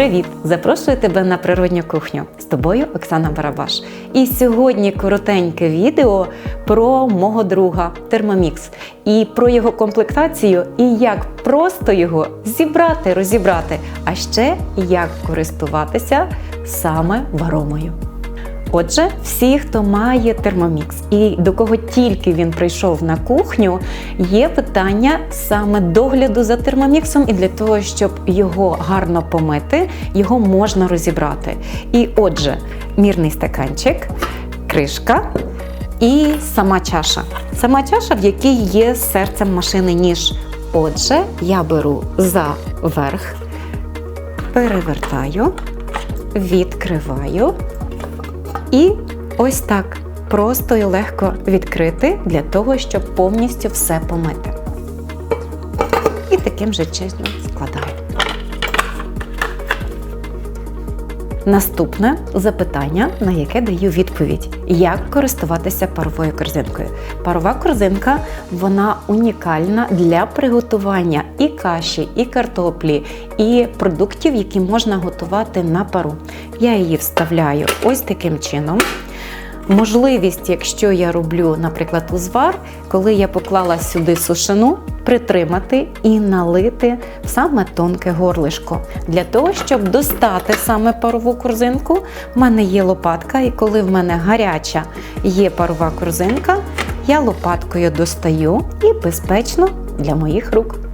Привіт! Запрошую тебе на природню кухню. З тобою Оксана Барабаш. І сьогодні коротеньке відео про мого друга Термомікс і про його комплектацію, і як просто його зібрати, розібрати, а ще як користуватися саме варомою. Отже, всі, хто має термомікс і до кого тільки він прийшов на кухню, є питання саме догляду за термоміксом, і для того, щоб його гарно помити, його можна розібрати. І отже, мірний стаканчик, кришка і сама чаша. Сама чаша, в якій є серцем машини ніж. Отже, я беру за верх, перевертаю, відкриваю. І ось так просто і легко відкрити для того, щоб повністю все помити. І таким же чином складаю. Наступне запитання, на яке даю відповідь: як користуватися паровою корзинкою. Парова корзинка вона унікальна для приготування і каші, і картоплі, і продуктів, які можна готувати на пару. Я її вставляю ось таким чином. Можливість, якщо я роблю, наприклад, узвар, коли я поклала сюди сушину, притримати і налити в саме тонке горлишко. Для того, щоб достати саме парову корзинку, в мене є лопатка, і коли в мене гаряча є парова корзинка, я лопаткою достаю і безпечно для моїх рук.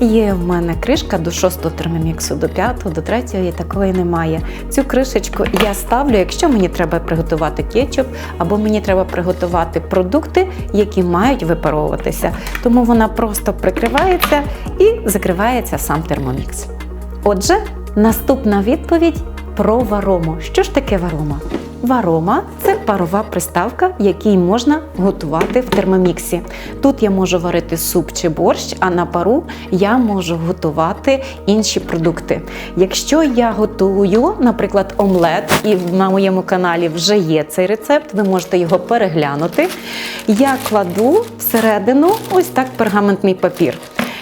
Є в мене кришка до 6 термоміксу, до 5, до 3 і такої немає. Цю кришечку я ставлю, якщо мені треба приготувати кетчуп, або мені треба приготувати продукти, які мають випаровуватися. Тому вона просто прикривається і закривається сам термомікс. Отже, наступна відповідь про варому. Що ж таке варома? Варома це парова приставка, якій можна готувати в термоміксі. Тут я можу варити суп чи борщ, а на пару я можу готувати інші продукти. Якщо я готую, наприклад, омлет, і на моєму каналі вже є цей рецепт, ви можете його переглянути. Я кладу всередину ось так пергаментний папір.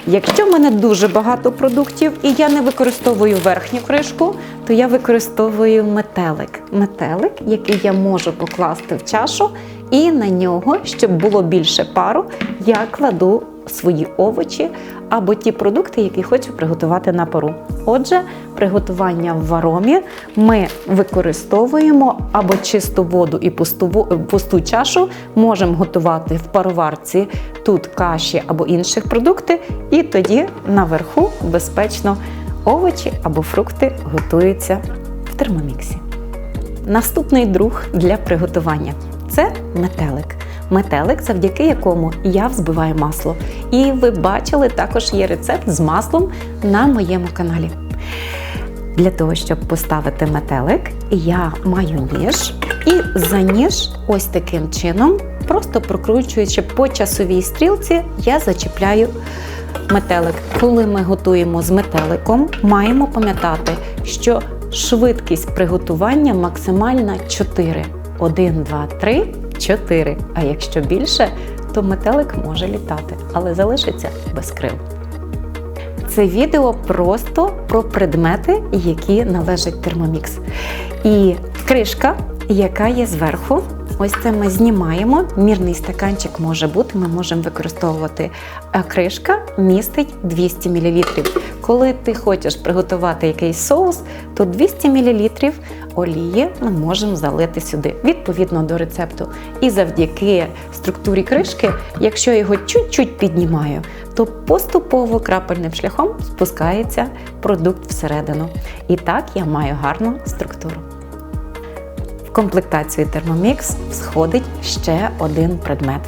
Якщо в мене дуже багато продуктів і я не використовую верхню кришку, то я використовую метелик. Метелик, який я можу покласти в чашу, і на нього, щоб було більше пару, я кладу свої овочі або ті продукти, які хочу приготувати на пару. Отже, приготування в варомі ми використовуємо або чисту воду і пусту, пусту чашу, можемо готувати в пароварці тут каші або інші продукти, і тоді наверху безпечно овочі або фрукти готуються в термоміксі. Наступний друг для приготування це метелик. Метелик, завдяки якому я взбиваю масло. І ви бачили, також є рецепт з маслом на моєму каналі. Для того, щоб поставити метелик, я маю ніж, і за ніж ось таким чином, просто прокручуючи по часовій стрілці, я зачіпляю метелик. Коли ми готуємо з метеликом, маємо пам'ятати, що швидкість приготування максимальна 4. 1, 2, 3, 4. А якщо більше, то метелик може літати, але залишиться без крил. Це відео просто про предмети, які належать термомікс. І кришка, яка є зверху. Ось це ми знімаємо. Мірний стаканчик може бути, ми можемо використовувати. А кришка містить 200 мл. Коли ти хочеш приготувати якийсь соус, то 200 мл олії ми можемо залити сюди відповідно до рецепту. І завдяки структурі кришки, якщо його чуть-чуть піднімаю, то поступово крапельним шляхом спускається продукт всередину. І так я маю гарну структуру. В комплектацію Thermomix сходить ще один предмет.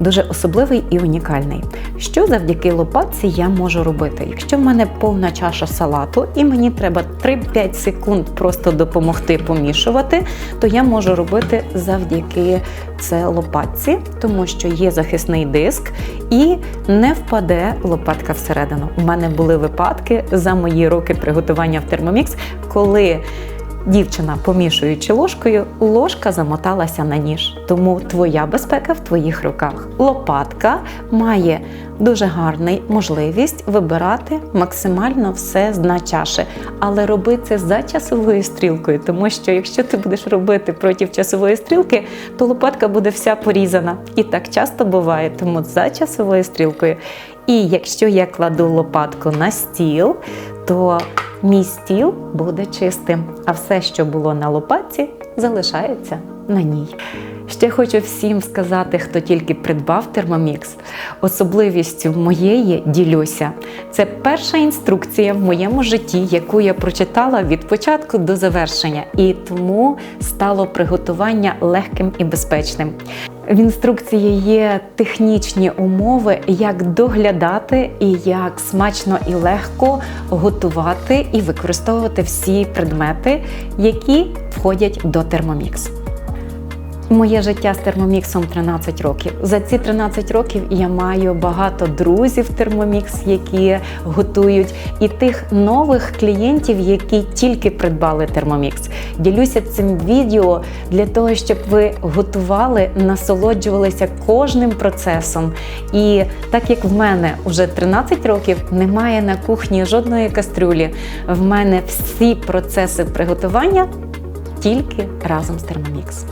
Дуже особливий і унікальний. Що завдяки лопатці я можу робити? Якщо в мене повна чаша салату і мені треба 3-5 секунд просто допомогти помішувати, то я можу робити завдяки це лопатці, тому що є захисний диск і не впаде лопатка всередину. У мене були випадки за мої роки приготування в Thermomix, коли Дівчина, помішуючи ложкою, ложка замоталася на ніж. Тому твоя безпека в твоїх руках. Лопатка має дуже гарний можливість вибирати максимально все з дна чаші, але роби це за часовою стрілкою, тому що якщо ти будеш робити проти часової стрілки, то лопатка буде вся порізана. І так часто буває, тому за часовою стрілкою. І якщо я кладу лопатку на стіл, то мій стіл буде чистим, а все, що було на лопатці, залишається на ній. Ще хочу всім сказати, хто тільки придбав термомікс. Особливістю моєї ділюся. Це перша інструкція в моєму житті, яку я прочитала від початку до завершення, і тому стало приготування легким і безпечним. В інструкції є технічні умови, як доглядати і як смачно і легко готувати і використовувати всі предмети, які входять до термомікс. Моє життя з термоміксом 13 років. За ці 13 років я маю багато друзів термомікс, які готують, і тих нових клієнтів, які тільки придбали термомікс. Ділюся цим відео для того, щоб ви готували, насолоджувалися кожним процесом. І так як в мене вже 13 років немає на кухні жодної кастрюлі, в мене всі процеси приготування тільки разом з термомікс.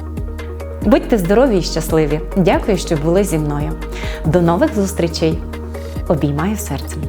Будьте здорові і щасливі! Дякую, що були зі мною. До нових зустрічей! Обіймаю серцем!